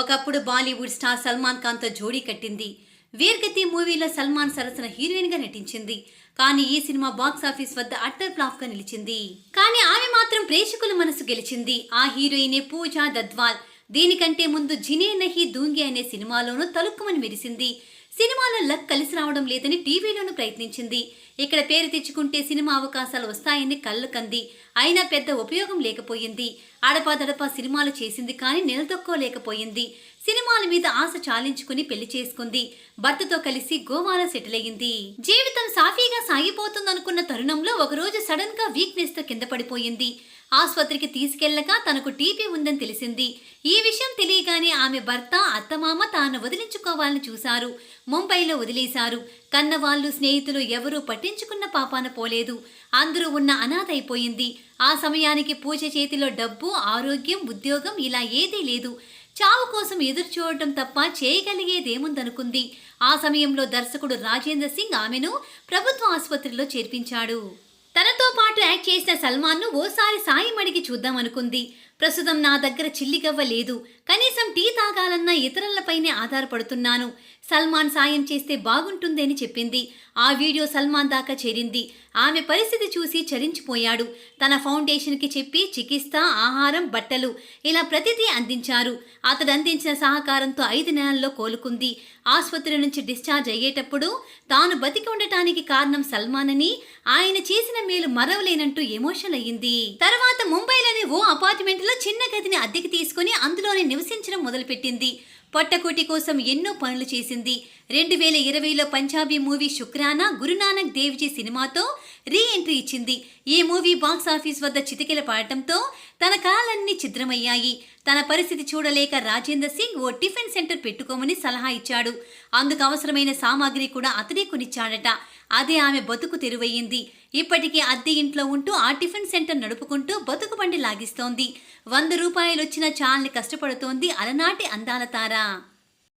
ఒకప్పుడు బాలీవుడ్ స్టార్ సల్మాన్ ఖాన్తో జోడీ కట్టింది. వీర్గతి మూవీలో సల్మాన్ సరసన హీరోయిన్గా నటించింది. కానీ ఈ సినిమా బాక్స్ ఆఫీస్ వద్ద అట్టర్ ఫ్లాప్గా నిలిచింది. కానీ ఆమె మాత్రం ప్రేక్షకుల మనసు గెలిచింది. ఆ హీరోయినే పూజా దద్వాల్ దీనికంటే ముందు జినే నహి దూంగి అనే సినిమాలోనూ తలుక్కుమని మెరిసింది. సినిమాలో లక్ కలిసి రావడం లేదని టీవీలోనూ ప్రయత్నించింది. ఇక్కడ పేరు తెచ్చుకుంటే సినిమా అవకాశాలు వస్తాయని కళ్ళు కంది. అయినా పెద్ద ఉపయోగం లేకపోయింది. అడపాదడపా సినిమాలు చేసింది కానీ నిలదొక్కోలేకపోయింది. సినిమాల మీద ఆశ చాలించుకుని పెళ్ళి చేసుకుంది. భర్తతో కలిసి గోవాలో సెటిల్ అయింది జీవితం సాఫీగా సాగిపోతుందనుకున్న తరుణంలో ఒకరోజు సడన్గా వీక్నెస్తో కింద పడిపోయింది. ఆసుపత్రికి తీసుకెళ్ళగా తనకు టీపీ ఉందని తెలిసింది. ఈ విషయం తెలియగానే ఆమె భర్త అత్తమామ తాను వదిలించుకోవాలని చూశారు. ముంబైలో వదిలేశారు. కన్నవాళ్ళు స్నేహితులు ఎవరూ పట్టించుకున్న పాపాన పోలేదు. అందరూ ఉన్న అనాథ అయిపోయింది. ఆ సమయానికి పూజ చేతిలో డబ్బు ఆరోగ్యం ఉద్యోగం ఇలా ఏదీ లేదు. చావు కోసం ఎదురు చూడటం తప్ప చేయగలిగేదేముందనుకుంది. ఆ సమయంలో దర్శకుడు రాజేంద్ర సింగ్ ఆమెను ప్రభుత్వ ఆసుపత్రిలో చేర్పించాడు. తనతో పాటు యాక్ట్ చేసిన సల్మాన్ను ఓసారి సాయం అడిగి చూద్దామనుకుంది. ప్రస్తుతం నా దగ్గర చిల్లిగవ్వ లేదు. కనీసం టీ తాగాలన్నా ఇతరులపైనే ఆధారపడుతున్నాను. సల్మాన్ సాయం చేస్తే బాగుంటుంది అని చెప్పింది. ఆ వీడియో సల్మాన్ దాకా చేరింది. ఆమె పరిస్థితి చూసి చరించిపోయాడు తన ఫౌండేషన్కి చెప్పి చికిత్స ఆహారం బట్టలు ఇలా ప్రతిదీ అందించారు. అతడు అందించిన సహకారంతో ఐదు నెలల్లో కోలుకుంది. ఆసుపత్రి నుంచి డిశ్చార్జ్ అయ్యేటప్పుడు తాను బతికి ఉండటానికి కారణం సల్మాన్ అని ఆయన చేసిన మేలు మరవలేనంటూ ఎమోషన్ అయ్యింది తర్వాత ముంబైలోని ఓ అపార్ట్మెంట్ లో చిన్న గదిని అద్దెకి తీసుకుని అందులోనే నివసించడం మొదలుపెట్టింది. పొట్టకోటి కోసం ఎన్నో పనులు చేసింది. రెండు వేల ఇరవైలో పంజాబీ మూవీ శుక్రానా గురునానక్ దేవ్జీ సినిమాతో రీ ఎంట్రీ ఇచ్చింది. ఈ మూవీ బాక్స్ ఆఫీస్ వద్ద చితికిల పడటంతో తన కాలన్నీ ఛిద్రమయ్యాయి. తన పరిస్థితి చూడలేక రాజేంద్ర సింగ్ ఓ టిఫిన్ సెంటర్ పెట్టుకోమని సలహా ఇచ్చాడు. అందుకు అవసరమైన సామాగ్రి కూడా అతడే కొనిచ్చాడట. అదే ఆమె బతుకు తెరువయ్యింది. ఇప్పటికీ అద్దె ఇంట్లో ఉంటూ ఆ టిఫిన్ సెంటర్ నడుపుకుంటూ బతుకుబండి లాగిస్తోంది. వంద రూపాయలు వచ్చిన చాలని కష్టపడుతోంది అలనాటి అందాల తార.